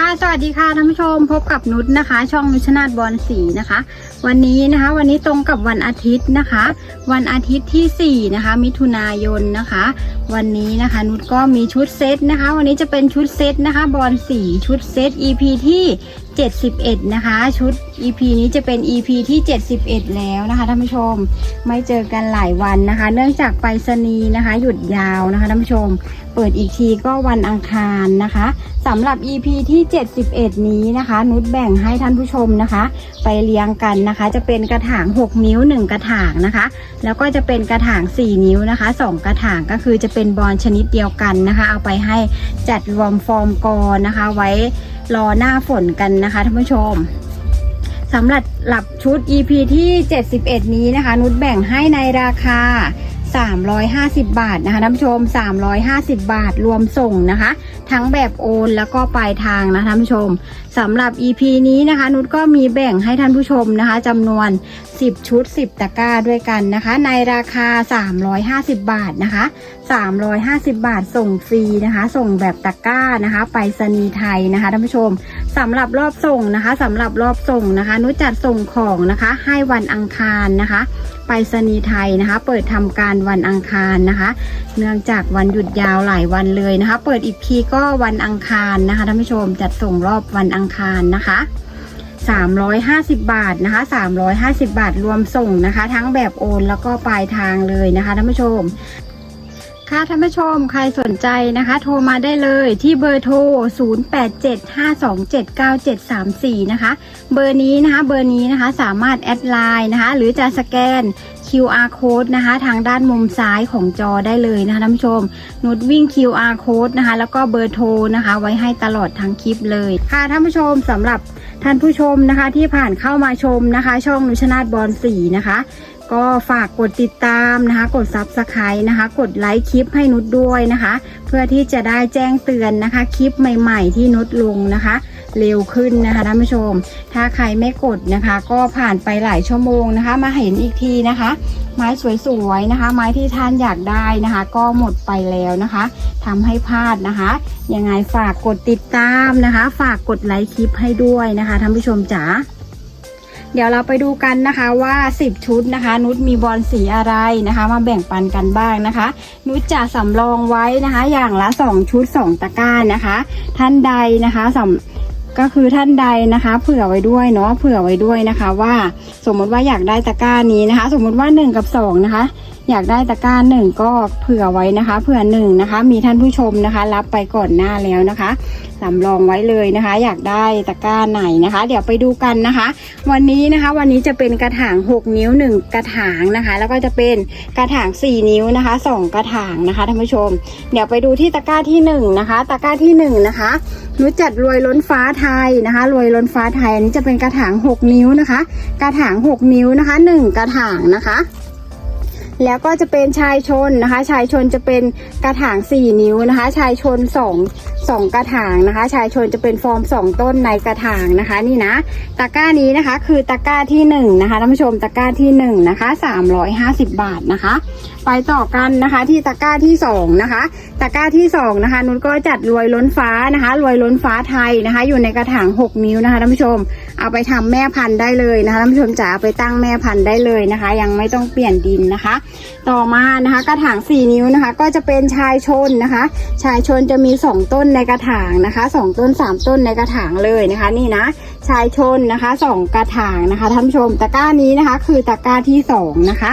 ค่ะสวัสดีค่ะท่านผู้ชมพบกับนุชนะคะ ช่องนุชนาทบอลสีนะคะ วันนี้นะคะ วันนี้ตรงกับวันอาทิตย์นะคะ วันอาทิตย์ที่4นะคะ มิถุนายนนะคะ วันนี้นะคะ นุชก็มีชุดเซตนะคะ วันนี้จะเป็นชุดเซตนะคะบอลสีชุดเซต EP ที่ 71 นะคะ ชุด EP นี้จะเป็น EP ที่ 71 แล้วนะคะท่านผู้ชมไม่เจอกันหลายวันนะคะ เนื่องจากไปรษณีนะคะ หยุดยาวนะคะท่านผู้ชม เปิดอีกทีก็วันอังคารนะคะสำหรับ EP ที่ 71 นี้นะคะ นุชแบ่งให้ท่านผู้ชมนะคะ ไปเรียงกันนะคะ จะเป็นกระถาง 6 นิ้ว 1 กระถางนะคะ แล้วก็จะเป็นกระถาง 4 นิ้วนะคะ 2 กระถางก็คือจะเป็นบอลชนิดเดียวกันนะคะ เอาไปให้จัดรวมฟอร์มกอนะคะไว้ รอหน้าฝนกันนะคะท่านผู้ชมสำหรับหลับชุด EP ที่ 71 นี้นะคะ นุชแบ่งให้ในราคา 350 บาทนะคะท่านผู้ชม 350 บาทรวมส่งนะคะ ทั้งแบบโอนแล้วก็ปลายทางนะท่านผู้ชมสำหรับ EP นี้นะคะ นุชก็มีแบ่งให้ท่านผู้ชมนะคะจำนวน 10 ชุด 10 ตะกร้าด้วยกันนะคะ ในราคา 350 บาทนะคะ 350 บาทส่งฟรีนะคะ ส่งแบบตะกร้านะคะ ไปรษณีไทยนะคะท่านผู้ชมสำหรับรอบส่งนะคะสำหรับรอบส่งนะคะ นุชจัดส่งของนะคะ ให้วันอังคารนะคะไปรษณีย์ไทยนะคะ เปิดทำการวันอังคารนะคะ เนื่องจากวันหยุดยาวหลายวันเลยนะคะ เปิดอีกทีก็็วันอังคารนะคะท่านผู้ชมจัดส่งรอบวันอังคารนะคะ350 บาทนะคะ 350 บาทรวมส่งนะคะ ทั้งแบบโอนแล้วก็ปลายทางเลยนะคะท่านผู้ชม ค่ะท่านผู้ชมใครสนใจนะคะ โทรมาได้เลยที่เบอร์โทร 0875279734 นะคะ เบอร์นี้นะคะ เบอร์นี้นะคะสามารถแอดไลน์นะคะ หรือจะสแกน QR code นะคะ ทางด้านมุมซ้ายของจอได้เลยนะคะท่านผู้ชมนุดวิ่ง QR code นะคะ แล้วก็เบอร์โทรนะคะ ไว้ให้ตลอดทั้งคลิปเลย ค่ะท่านผู้ชมสำหรับท่านผู้ชมนะคะที่ผ่านเข้ามาชมนะคะ ช่องนุชนาธบอลสีนะคะ ก็ฝากกดติดตามนะคะ กด Subscribe นะคะ กดไลค์คลิปให้นุชด้วยนะคะ เพื่อที่จะได้แจ้งเตือนนะคะ คลิปใหม่ๆที่นุชลงนะคะ เร็วขึ้นนะคะท่านผู้ชม ถ้าใครไม่กดนะคะ ก็ผ่านไปหลายชั่วโมงนะคะ มาเห็นอีกทีนะคะ ไม้สวยๆนะคะ ไม้ที่ท่านอยากได้นะคะ ก็หมดไปแล้วนะคะทำให้พลาดนะคะยังไงฝากกดติดตามนะคะ ฝากกดไลค์คลิปให้ด้วยนะคะท่านผู้ชมจ๋า เดี๋ยวเราไปดูกันนะคะว่า 10 ชุดนะคะ นุชมีบอลสีอะไรนะคะ มาแบ่งปันกันบ้างนะคะ นุชจะสำรองไว้นะคะ อย่างละ 2 ชุด 2 ตะกร้านะคะ ท่านใดนะคะสำก็คือท่านใดนะคะ เผื่อไว้ด้วยเนาะเผื่อไว้ด้วยนะคะ ว่าสมมติว่าอยากได้ตะกร้านี้นะคะ สมมติว่า 1 กับ2นะคะ อยากได้ตะกร้าหนึ่งก็เผื่อไว้นะคะเผื่อหนึ่งนะคะ มีท่านผู้ชมนะคะ รับไปก่อนหน้าแล้วนะคะสำรองไว้เลยนะคะ อยากได้ตะกร้าไหนนะคะ เดี๋ยวไปดูกันนะคะ วันนี้นะคะวันนี้จะเป็นกระถาง 6 นิ้ว 1 กระถางนะคะ แล้วก็จะเป็นกระถาง 4 นิ้วนะคะ 2 กระถางนะคะท่านผู้ชม เดี๋ยวไปดูที่ตะกร้าที่1นะคะตะกร้าที่1นะคะนุชจัดรวยล้นฟ้าไทยนะคะ รวยล้นฟ้าไทยอันนี้จะเป็นกระถาง 6 นิ้วนะคะ กระถาง 6 นิ้วนะคะ 1 กระถางนะคะ แล้วก็จะเป็นชายชนนะคะ ชายชนจะเป็นกระถาง 4 นิ้วนะคะ ชายชน2 2กระถางนะคะ ชายชนจะเป็นฟอร์ม2ต้นในกระถางนะคะ นี่นะตะกร้านี้นะคะ คือตะกร้าที่1นะคะท่านผู้ชมตะกร้าที่1นะคะ350บาทนะคะ ไปต่อกันนะคะที่ตะกร้าที่2นะคะ ตะกร้าที่2นะคะนุชก็จัดรวยล้นฟ้านะคะรวยล้นฟ้าไทยนะคะ อยู่ในกระถาง6นิ้วนะคะท่านผู้ชมเอาไปทำแม่พันธุ์ได้เลยนะคะท่านผู้ชมจ๋าเอาไปตั้งแม่พันธุ์ได้เลยนะคะ ยังไม่ต้องเปลี่ยนดินนะคะ ต่อมานะคะ กระถาง4นิ้วนะคะ ก็จะเป็นชายชนนะคะ ชายชนจะมี2ต้นในกระถางนะคะ2ต้น3ต้นในกระถางเลยนะคะ นี่นะชายชนนะคะ2กระถางนะคะท่านผู้ชมตะกร้านี้นะคะ คือตะกร้าที่2นะคะ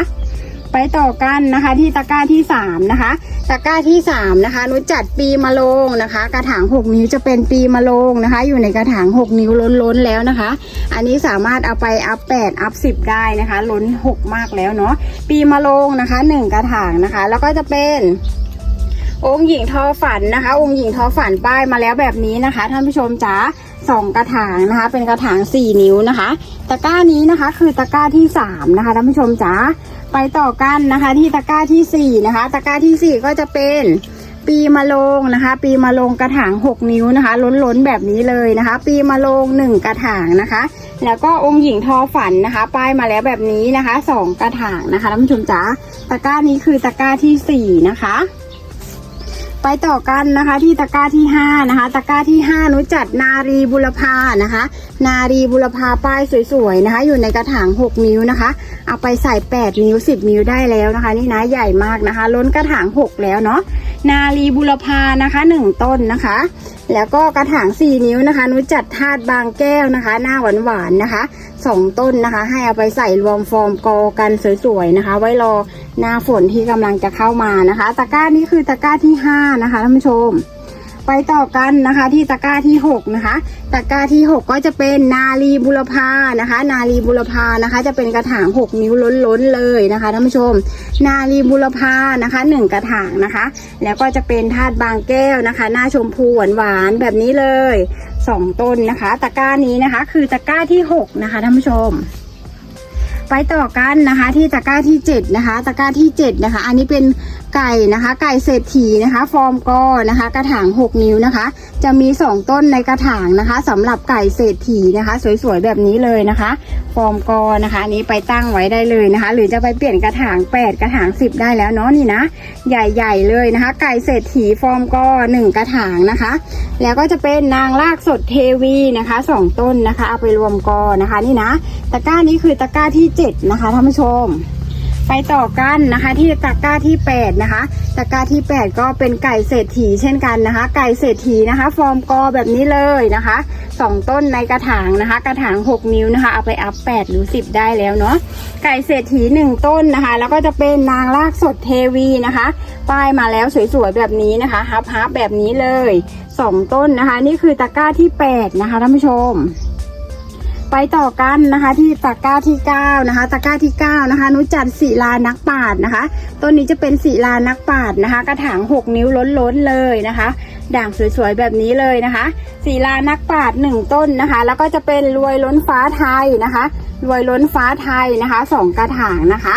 ไปต่อกันนะคะที่ตะกร้าที่สามนะคะตะกร้าที่สามนะคะนุจัดปีมะโรงนะคะ กระถางหกนิ้วจะเป็นปีมะโรงนะคะ อยู่ในกระถางหกนิ้วล้นๆแล้วนะคะ อันนี้สามารถเอาไปอัพแปดอัพสิบได้นะคะ ล้นหกมากแล้วเนาะปีมะโรงนะคะหนึ่งกระถางนะคะ แล้วก็จะเป็น องค์หญิงทอฝันนะคะ องค์หญิงทอฝันป้ายมาแล้วแบบนี้นะคะท่านผู้ชมจ๋าสองกระถางนะคะ เป็นกระถางสี่นิ้วนะคะ ตะกร้านี้นะคะ คือตะกร้าที่สามนะคะท่านผู้ชมจ๋าไปต่อกันนะคะ ที่ตะกร้าที่สี่นะคะ ตะกร้าที่สี่ก็จะเป็นปีมะโรงนะคะ ปีมะโรงกระถางหกนิ้วนะคะ ล้นๆแบบนี้เลยนะคะ ปีมะโรงหนึ่งกระถางนะคะ แล้วก็องค์หญิงทอฝันนะคะ ป้ายมาแล้วแบบนี้นะคะสองกระถางนะคะท่านผู้ชมจ๋าตะกร้านี้คือตะกร้าที่สี่นะคะ ไปต่อกันนะคะที่ตะกร้าที่ห้านะคะตะกร้าที่ห้านุจัดนารีบุรพานะคะ นารีบุรพาป้ายสวยๆนะคะ อยู่ในกระถาง 6 นิ้วนะคะ เอาไปใส่ 8 นิ้ว 10 นิ้วได้แล้วนะคะ นี่นะใหญ่มากนะคะ ล้นกระถาง 6 แล้วเนาะนารีบุรพานะคะ 1 ต้นนะคะ แล้วก็กระถาง 4 นิ้วนะคะนุจัดธาตุบางแก้วนะคะ หน้าหวานๆนะคะ 2 ต้นนะคะ ให้เอาไปใส่รวมฟอร์มกอกันสวยๆนะคะ ไว้รอหน้าฝนที่กำลังจะเข้ามานะคะ ตะกร้านี้คือตะกร้าที่5นะคะท่านผู้ชม ไปต่อกันนะคะที่ตะกร้าที่ 6 นะคะ ตะกร้าที่ 6 ก็จะเป็นนาลีบุรพานะคะ นาลีบุรพานะคะ จะเป็นกระถาง 6 นิ้วล้นๆเลยนะคะท่านผู้ชม นาลีบุรพานะคะ 1 กระถางนะคะ แล้วก็จะเป็นธาตุบางแก้วนะคะ หน้าชมพูหวานๆแบบนี้เลย 2 ต้นนะคะ ตะกร้านี้นะคะ คือตะกร้าที่ 6 นะคะท่านผู้ชมไปต่อกันนะคะที่ตะกร้าที่ 7 นะคะ ตะกร้าที่7นะคะ อันนี้เป็น ไก่นะคะ ไก่เศรษฐีนะคะ ฟอร์มกอนะคะ กระถาง 6 นิ้วนะคะ จะมี 2 ต้นในกระถางนะคะสำหรับไก่เศรษฐีนะคะ สวยๆแบบนี้เลยนะคะ ฟอร์มกอนะคะนี้ไปตั้งไว้ได้เลยนะคะ หรือจะไปเปลี่ยนกระถาง 8 กระถาง 10 ได้แล้วเนาะนี่นะ ใหญ่ๆเลยนะคะ ไก่เศรษฐีฟอร์มกอ1กระถางนะคะ แล้วก็จะเป็นนางลากสดเทวีนะคะสองต้นนะคะเอาไปรวมกอนะคะ นี่นะ ตะกร้านี้คือตะกร้าที่ 7 นะคะท่านผู้ชม ไปต่อกันนะคะ ที่ตะกร้าที่ 8 นะคะตะกร้าที่ 8 ก็เป็นไก่เศรษฐีเช่นกันนะคะ ไก่เศรษฐีนะคะ ฟอร์มกอแบบนี้เลยนะคะสองต้นในกระถางนะคะ กระถาง 6 นิ้วนะคะ เอาไปอัพ 8 หรือ 10 ได้แล้วเนาะไก่เศรษฐี 1 ต้นนะคะ แล้วก็จะเป็นนางลากสดเทวีนะคะ ป้ายมาแล้วสวยๆแบบนี้นะคะฮับฮับแบบนี้เลยสองต้นนะคะ นี่คือตะกร้าที่ 8 นะคะท่านผู้ชม ไปต่อกันนะคะ ที่ตะกร้าที่9นะคะตะกร้าที่9นะคะนุจัดศิลานักปาดนะคะต้นนี้จะเป็นศิลานักปาดนะคะ กระถาง 6 นิ้วล้นๆเลยนะคะ ด่างสวยๆแบบนี้เลยนะคะศิลานักปาดหนึ่งต้นนะคะ แล้วก็จะเป็นรวยล้นฟ้าไทยนะคะรวยล้นฟ้าไทยนะคะสองกระถางนะคะ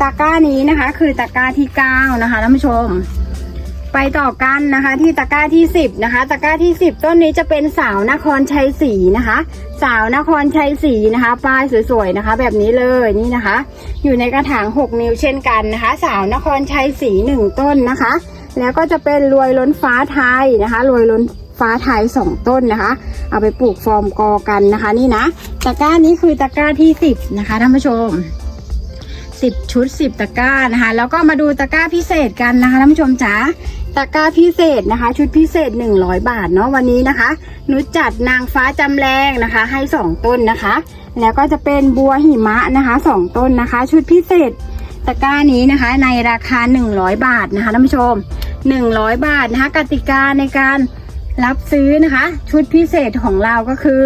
ตะกร้านี้นะคะ คือตะกร้าที่9นะคะท่านผู้ชม ไปต่อกันนะคะที่ตะกร้าที่ 10นะคะตะกร้าที่ 10 ต้นนี้จะเป็นสาวนครชัยศรีนะคะ สาวนครชัยศรีนะคะป้ายสวยๆนะคะ แบบนี้เลยนี่นะคะ อยู่ในกระถาง 6 นิ้วเช่นกันนะคะ สาวนครชัยศรีหนึ่งต้นนะคะ แล้วก็จะเป็นรวยล้นฟ้าไทยนะคะรวยล้นฟ้าไทยสองต้นนะคะ เอาไปปลูกฟอร์มกอกันนะคะ นี่นะตะกร้านี้คือตะกร้าที่ 10 นะคะท่านผู้ชม 10 ชุด 10 ตะกร้านะคะ แล้วก็มาดูตะกร้าพิเศษกันนะคะท่านผู้ชมจ๋าตะกร้าพิเศษนะคะ ชุดพิเศษ 100 บาทเนาะวันนี้นะคะหนุจัดนางฟ้าจำแรงนะคะ ให้ 2 ต้นนะคะ แล้วก็จะเป็นบัวหิมะนะคะ 2 ต้นนะคะ ชุดพิเศษตะกร้านี้นะคะ ในราคา 100 บาทนะคะท่านผู้ชม 100 บาทนะคะกติกาในการ รับซื้อนะคะ ชุดพิเศษของเราก็คือ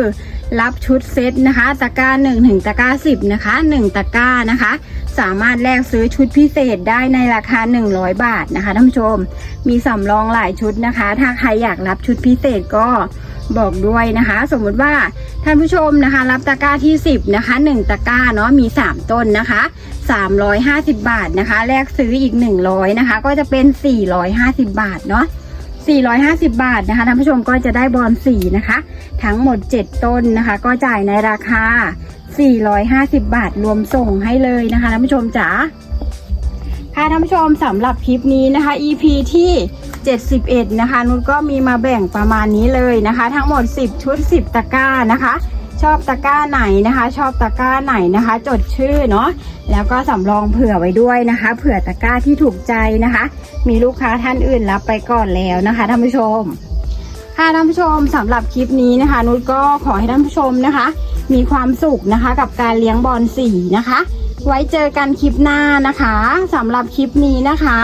รับชุดเซตนะคะตะกร้า1ถึงตะกร้า10นะคะ1ตะกร้านะคะ สามารถแลกซื้อชุดพิเศษได้ในราคา 100 บาทนะคะท่านผู้ชม มีสำรองหลายชุดนะคะ ถ้าใครอยากรับชุดพิเศษก็บอกด้วยนะคะ สมมุติว่าท่านผู้ชมนะคะ รับตะกร้าที่ 10นะคะ1ตะกร้าเนาะมี 3 ต้นนะคะ 350 บาทนะคะ แลกซื้ออีก 100นะคะ ก็จะเป็น 450 บาทเนาะ 450 บาทนะคะท่านผู้ชมก็จะได้บอลสีนะคะ ทั้งหมด 7 ต้นนะคะ ก็จ่ายในราคา 450 บาทรวมส่งให้เลยนะคะท่านผู้ชมจ๋าค่ะท่านผู้ชมสำหรับคลิปนี้นะคะ EP ที่ 71 นะคะนุชก็มีมาแบ่งประมาณนี้เลยนะคะ ทั้งหมด 10 ชุด 10 ตะกร้านะคะ ชอบตะกร้าไหนนะคะ ชอบตะกร้าไหนนะคะ จดชื่อเนาะแล้วก็สำรองเผื่อไว้ด้วยนะคะ เผื่อตะกร้าที่ถูกใจนะคะ มีลูกค้าท่านอื่นรับไปก่อนแล้วนะคะท่านผู้ชมค่ะท่านผู้ชมสำหรับคลิปนี้นะคะ นุชก็ขอให้ท่านผู้ชมนะคะ มีความสุขนะคะกับการเลี้ยงบอลสีนะคะ ไว้เจอกันคลิปหน้านะคะสำหรับคลิปนี้นะคะ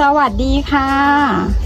สวัสดีค่ะ